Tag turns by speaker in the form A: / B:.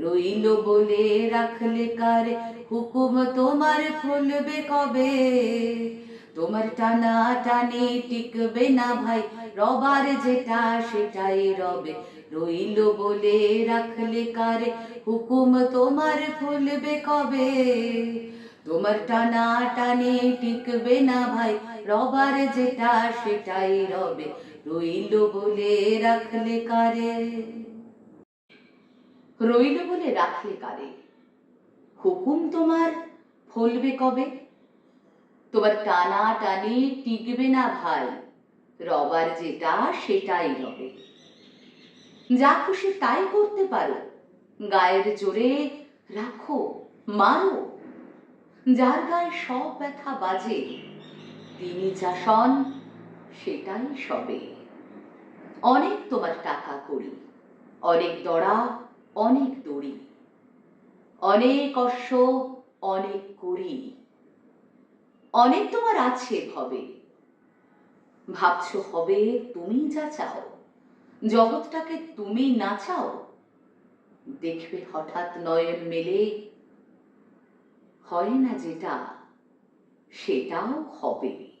A: রইল বলে রাখলে কারে হুকুম? তোমার খুলবে কবে? তোমার টানা টানি টিকবে না ভাই, রবার যেটা সেটাই রবে। রইল বলে রাখলে কারে হুকুম? তোমার খুলবে কবে? তোমার টানা টানি টিকবে না ভাই, রবার যেটা সেটাই রবে। রইল বলে রাখলে কারে রইল বলে রাখলে কারে? হুকুম তোমার ফলবে কবে? তোমার টানা টানে টিকবে না ভাই, রবার যেটা সেটাই রবে। যা খুশি তাই করতে পারো, গায়ের জোরে রাখো, মারো। যার গায়ে সব ব্যথা বাজে, তিনি যা শন সেটাই সবে। অনেক তোমার টাকা করি, অনেক দড়া অনেক দড়ি, অনেক অশ্ব, অনেক করি। অনেক তোমার আছে ভবে। ভাবছ হবে তুমি যা চাও, জগৎটাকে তুমি না চাও? দেখবে হঠাৎ নয়ন মেলে। হয় না যেটা, সেটাও হবে।